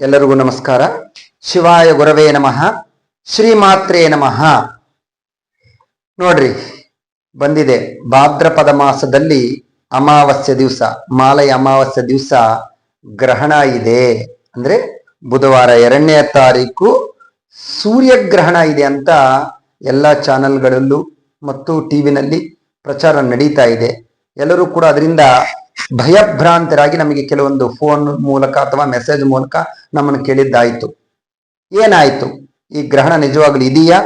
ಎಲ್ಲರಿಗೂ ನಮಸ್ಕಾರ. ಶಿವಾಯ ಗುರವೇ ನಮಃ. ಶ್ರೀಮಾತ್ರೇ ನಮಃ. ನೋಡ್ರಿ, ಬಂದಿದೆ ಭಾದ್ರಪದ ಮಾಸದಲ್ಲಿ ಅಮಾವಾಸ್ಯ ದಿವಸ, ಮಾಲಯ ಅಮಾವಾಸ್ಯ ದಿವಸ ಗ್ರಹಣ ಇದೆ. ಅಂದ್ರೆ ಬುಧವಾರ ಎರಡನೇ ತಾರೀಕು ಸೂರ್ಯಗ್ರಹಣ ಇದೆ ಅಂತ ಎಲ್ಲ ಚಾನೆಲ್ಗಳಲ್ಲೂ ಮತ್ತು ಟಿವಿನಲ್ಲಿ ಪ್ರಚಾರ ನಡೀತಾ ಇದೆ. ಎಲ್ಲರೂ ಕೂಡ ಅದರಿಂದ ಭಯಭ್ರಾಂತರಾಗಿ ನಮಗೆ ಕೆಲವೊಂದು ಫೋನ್ ಮೂಲಕ ಅಥವಾ ಮೆಸೇಜ್ ಮೂಲಕ ನಮ್ಮನ್ನು ಕೇಳಿದ್ದಾಯಿತು. ಏನಾಯ್ತು? ಈ ಗ್ರಹಣ ನಿಜವಾಗ್ಲೂ ಇದೆಯಾ?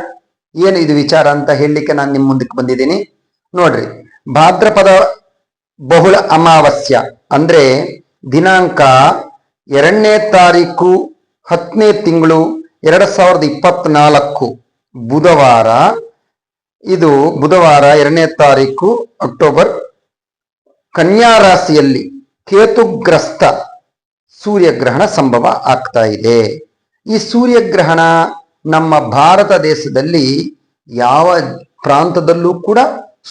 ಏನು ಇದು ವಿಚಾರ ಅಂತ ಹೇಳಲಿಕ್ಕೆ ನಾನು ನಿಮ್ಮ ಮುಂದಕ್ಕೆ ಬಂದಿದ್ದೀನಿ. ನೋಡ್ರಿ, ಭಾದ್ರಪದ ಬಹುಳ ಅಮಾವಾಸ್ಯ ಅಂದ್ರೆ ದಿನಾಂಕ ಎರಡನೇ ತಾರೀಕು ಹತ್ತನೇ ತಿಂಗಳು ಎರಡ್ ಸಾವಿರದ ಇಪ್ಪತ್ನಾಲ್ಕು. ಬುಧವಾರ, ಇದು ಬುಧವಾರ ಎರಡನೇ ತಾರೀಕು ಅಕ್ಟೋಬರ್ ಕನ್ಯಾ ರಾಶಿಯಲ್ಲಿ ಕೇತುಗ್ರಸ್ತ ಸೂರ್ಯಗ್ರಹಣ ಸಂಭವ ಆಗ್ತಾ ಇದೆ. ಈ ಸೂರ್ಯಗ್ರಹಣ ನಮ್ಮ ಭಾರತ ದೇಶದಲ್ಲಿ ಯಾವ ಪ್ರಾಂತದಲ್ಲೂ ಕೂಡ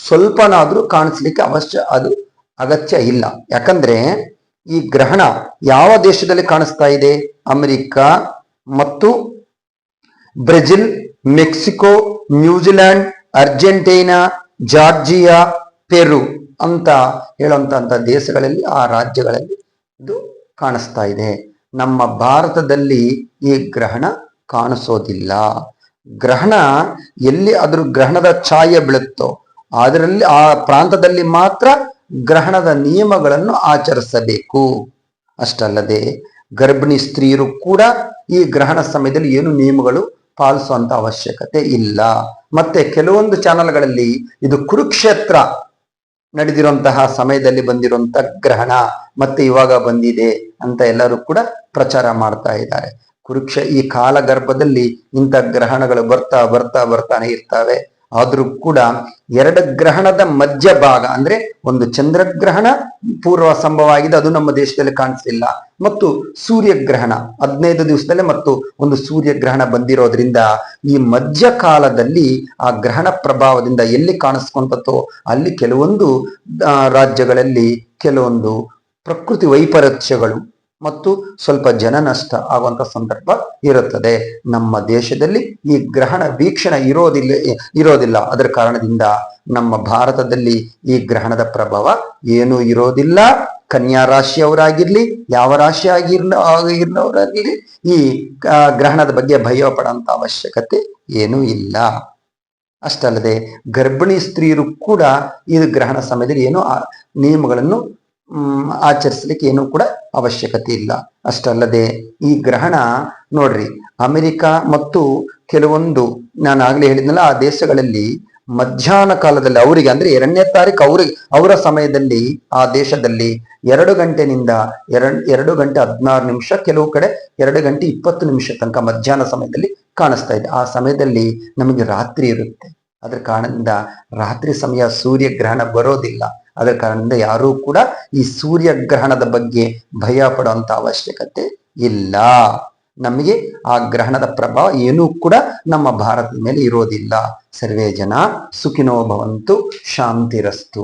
ಸ್ವಲ್ಪನಾದರೂ ಕಾಣಿಸ್ಲಿಕ್ಕೆ ಅವಶ್ಯ ಅದು ಅಗತ್ಯ ಇಲ್ಲ. ಯಾಕಂದ್ರೆ ಈ ಗ್ರಹಣ ಯಾವ ದೇಶದಲ್ಲಿ ಕಾಣಿಸ್ತಾ ಇದೆ? ಅಮೆರಿಕ ಮತ್ತು Brazil, Mexico New Zealand Argentina, Georgia, Peru. ಅಂತ ಹೇಳುವಂತಹ ದೇಶಗಳಲ್ಲಿ, ಆ ರಾಜ್ಯಗಳಲ್ಲಿ ಇದು ಕಾಣಿಸ್ತಾ ಇದೆ. ನಮ್ಮ ಭಾರತದಲ್ಲಿ ಈ ಗ್ರಹಣ ಕಾಣಿಸೋದಿಲ್ಲ. ಗ್ರಹಣ ಎಲ್ಲಿ ಅದ್ರ ಗ್ರಹಣದ ಛಾಯೆ ಬೀಳುತ್ತೋ, ಅದರಲ್ಲಿ, ಆ ಪ್ರಾಂತದಲ್ಲಿ ಮಾತ್ರ ಗ್ರಹಣದ ನಿಯಮಗಳನ್ನು ಆಚರಿಸಬೇಕು. ಅಷ್ಟಲ್ಲದೆ, ಗರ್ಭಿಣಿ ಸ್ತ್ರೀಯರು ಕೂಡ ಈ ಗ್ರಹಣ ಸಮಯದಲ್ಲಿ ಏನು ನಿಯಮಗಳು ಪಾಲಿಸುವಂತ ಅವಶ್ಯಕತೆ ಇಲ್ಲ. ಮತ್ತೆ ಕೆಲವೊಂದು ಚಾನೆಲ್ಗಳಲ್ಲಿ ಇದು ಕುರುಕ್ಷೇತ್ರ ನಡೆದಿರುವಂತಹ ಸಮಯದಲ್ಲಿ ಬಂದಿರುವಂತ ಗ್ರಹಣ ಮತ್ತೆ ಇವಾಗ ಬಂದಿದೆ ಅಂತ ಎಲ್ಲರೂ ಕೂಡ ಪ್ರಚಾರ ಮಾಡ್ತಾ ಇದ್ದಾರೆ. ಕುರುಕ್ಷ ಈ ಕಾಲ ಗರ್ಭದಲ್ಲಿ ಇಂಥ ಗ್ರಹಣಗಳು ಬರ್ತಾ ಬರ್ತಾ ಬರ್ತಾನೆ ಇರ್ತವೆ. ಆದ್ರೂ ಕೂಡ ಎರಡು ಗ್ರಹಣದ ಮಧ್ಯ ಭಾಗ, ಅಂದ್ರೆ ಒಂದು ಚಂದ್ರಗ್ರಹಣ ಪೂರ್ವ ಸಂಭವ ಆಗಿದೆ ಅದು ನಮ್ಮ ದೇಶದಲ್ಲಿ ಕಾಣಿಸ್ತಿಲ್ಲ ಮತ್ತು ಸೂರ್ಯಗ್ರಹಣ, ಹದಿನೈದು ದಿವಸದಲ್ಲೇ ಮತ್ತು ಒಂದು ಸೂರ್ಯಗ್ರಹಣ ಬಂದಿರೋದ್ರಿಂದ ಈ ಮಧ್ಯ ಕಾಲದಲ್ಲಿ ಆ ಗ್ರಹಣ ಪ್ರಭಾವದಿಂದ ಎಲ್ಲಿ ಕಾಣಿಸ್ಕೊಂತೋ ಅಲ್ಲಿ ಕೆಲವೊಂದು ರಾಜ್ಯಗಳಲ್ಲಿ ಕೆಲವೊಂದು ಪ್ರಕೃತಿ ವೈಪರೀತ್ಯಗಳು ಮತ್ತು ಸ್ವಲ್ಪ ಜನ ನಷ್ಟ ಆಗುವಂತ ಸಂದರ್ಭ ಇರುತ್ತದೆ. ನಮ್ಮ ದೇಶದಲ್ಲಿ ಈ ಗ್ರಹಣ ವೀಕ್ಷಣೆ ಇರೋದಿಲ್ಲ ಇರೋದಿಲ್ಲ. ಅದರ ಕಾರಣದಿಂದ ನಮ್ಮ ಭಾರತದಲ್ಲಿ ಈ ಗ್ರಹಣದ ಪ್ರಭಾವ ಏನೂ ಇರೋದಿಲ್ಲ. ಕನ್ಯಾ ರಾಶಿಯವರಾಗಿರ್ಲಿ, ಯಾವ ರಾಶಿ ಆಗಿರ್ಲ ಆಗಿರ್ಲವರಾಗಿರ್ಲಿ ಈ ಗ್ರಹಣದ ಬಗ್ಗೆ ಭಯ ಪಡುವಂತ ಅವಶ್ಯಕತೆ ಏನೂ ಇಲ್ಲ. ಅಷ್ಟಲ್ಲದೆ ಗರ್ಭಿಣಿ ಸ್ತ್ರೀಯರು ಕೂಡ ಈ ಗ್ರಹಣ ಸಮಯದಲ್ಲಿ ಏನು ನಿಯಮಗಳನ್ನು ಆಚರಿಸಲಿಕ್ಕೆ ಏನು ಕೂಡ ಅವಶ್ಯಕತೆ ಇಲ್ಲ. ಅಷ್ಟಲ್ಲದೆ ಈ ಗ್ರಹಣ ನೋಡ್ರಿ, ಅಮೆರಿಕ ಮತ್ತು ಕೆಲವೊಂದು, ನಾನು ಆಗ್ಲೇ ಹೇಳಿದ್ನಲ್ಲ, ಆ ದೇಶಗಳಲ್ಲಿ ಮಧ್ಯಾಹ್ನ ಕಾಲದಲ್ಲಿ ಅವರಿಗೆ, ಅಂದ್ರೆ ಎರಡನೇ ತಾರೀಕು ಅವ್ರಿಗೆ, ಅವರ ಸಮಯದಲ್ಲಿ ಆ ದೇಶದಲ್ಲಿ ಎರಡು ಗಂಟೆನಿಂದ ಎರಡ್, ಎರಡು ಗಂಟೆ ಹದಿನಾರು ನಿಮಿಷ, ಕೆಲವು ಕಡೆ ಎರಡು ಗಂಟೆ ಇಪ್ಪತ್ತು ನಿಮಿಷ ತನಕ ಮಧ್ಯಾಹ್ನ ಸಮಯದಲ್ಲಿ ಕಾಣಿಸ್ತಾ ಇದೆ. ಆ ಸಮಯದಲ್ಲಿ ನಮಗೆ ರಾತ್ರಿ ಇರುತ್ತೆ. ಅದ್ರ ಕಾರಣದಿಂದ ರಾತ್ರಿ ಸಮಯ ಸೂರ್ಯ ಗ್ರಹಣ ಬರೋದಿಲ್ಲ. ಅದರ ಕಾರಣದಿಂದ ಯಾರೂ ಕೂಡ ಈ ಸೂರ್ಯಗ್ರಹಣದ ಬಗ್ಗೆ ಭಯ ಪಡುವಂತ ಅವಶ್ಯಕತೆ ಇಲ್ಲ. ನಮಗೆ ಆ ಗ್ರಹಣದ ಪ್ರಭಾವ ಏನೂ ಕೂಡ ನಮ್ಮ ಭಾರತದ ಮೇಲೆ ಇರೋದಿಲ್ಲ. ಸರ್ವೇ ಜನ ಸುಖಿನೋ ಭವಂತು, ಶಾಂತಿರಸ್ತು.